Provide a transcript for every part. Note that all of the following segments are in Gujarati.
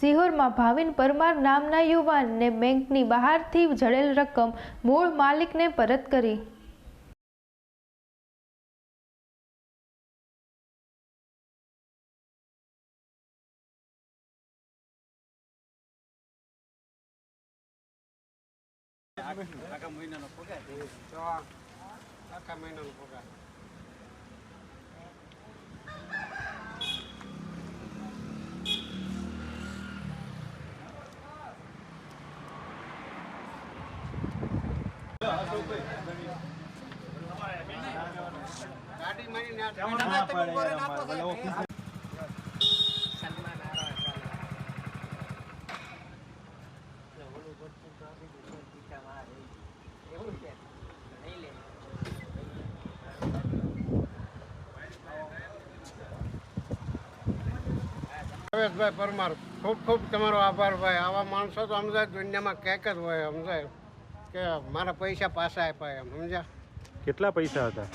સિહોરમાં ભાવિન પરમાર નામના યુવાનને બેંકની બહારથી જડેલ રકમ મૂળ માલિકને પરત કરી. આખા મહિનાનો પગાર? આખા મહિનાનો પગાર ગાડી મારીને આ ભાવેશભાઈ પરમાર, ખૂબ ખૂબ તમારો આભાર ભાઈ. આવા માણસો તો સમજાય દુનિયામાં ક્યાંક જ હોય, સમજાય. કે મારા પૈસા પાછા આપ્યા એમ સમજ્યા? કેટલા પૈસા હતા?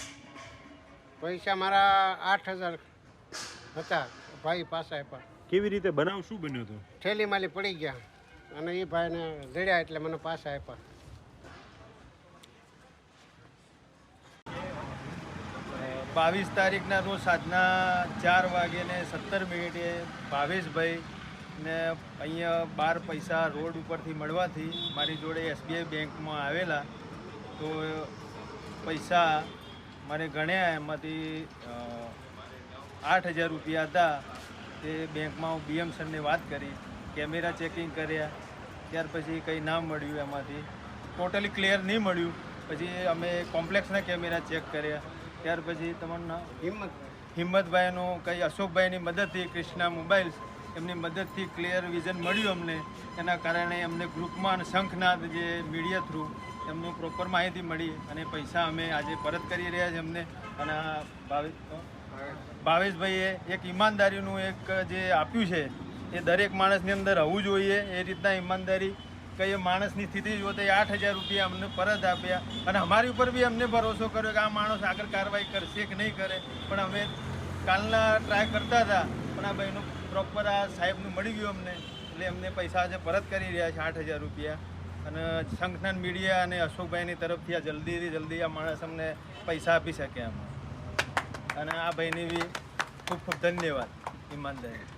પૈસા મારા આઠ હજાર હતા ભાઈ પાછા આપ્યા. કેવી રીતે? બનાવ શું બન્યો હતો? થેલી માલી પડી ગયા અને એ ભાઈને જડ્યા એટલે મને પાછા આપ્યા. બાવીસ તારીખના રોજ સાંજના ચાર વાગે ને સત્તર મિનિટે ભાવેશભાઈ ને અહીંયા બાર પૈસા રોડ ઉપરથી મળવાથી મારી જોડે એસબીઆઈ બેંકમાં આવેલા. તો પૈસા મારે ગણ્યા એમાંથી આઠ હજાર રૂપિયા હતા. તે બેંકમાં હું બીએમ સરને વાત કરી કેમેરા ચેકિંગ કર્યા. ત્યાર પછી કંઈ ના મળ્યું એમાંથી. ટોટલી ક્લિયર નહીં મળ્યું. પછી અમે કોમ્પ્લેક્સના કેમેરા ચેક કર્યા. ત્યાર પછી તમારું નામ હિંમત હિંમતભાઈનું કંઈ અશોકભાઈની મદદથી કૃષ્ણા મોબાઈલ્સ એમની મદદથી ક્લિયર વિઝન મળ્યું અમને. એના કારણે અમને ગ્રુપમાં અને શંખનાદ જે મીડિયા થ્રુ એમનું પ્રોપર માહિતી મળી અને પૈસા અમે આજે પરત કરી રહ્યા છીએ અમને. અને ભાવેશ ભાવેશભાઈએ એક ઈમાનદારીનું એક જે આપ્યું છે, એ દરેક માણસની અંદર હોવું જોઈએ. એ રીતના ઈમાનદારી કઈ માણસની સ્થિતિ જોતે આઠ હજાર રૂપિયા અમને પરત આપ્યા. અને અમારી ઉપર બી અમને ભરોસો કર્યો કે આ માણસ આગળ કાર્યવાહી કરશે કે નહીં કરે. પણ અમે કાલના ટ્રાય કરતા હતા, પણ આ ભાઈનું પ્રોપર આ સાહેબનું મળી ગયું અમને. એટલે એમને પૈસા આજે પરત કરી રહ્યા છે આઠ હજાર રૂપિયા. અને શંખનાન મીડિયા અને અશોકભાઈની તરફથી આ જલ્દીથી જલ્દી આ માણસ અમને પૈસા આપી શકે એમ. અને આ ભાઈની બી ખૂબ ખૂબ ધન્યવાદ, ઈમાનદારી.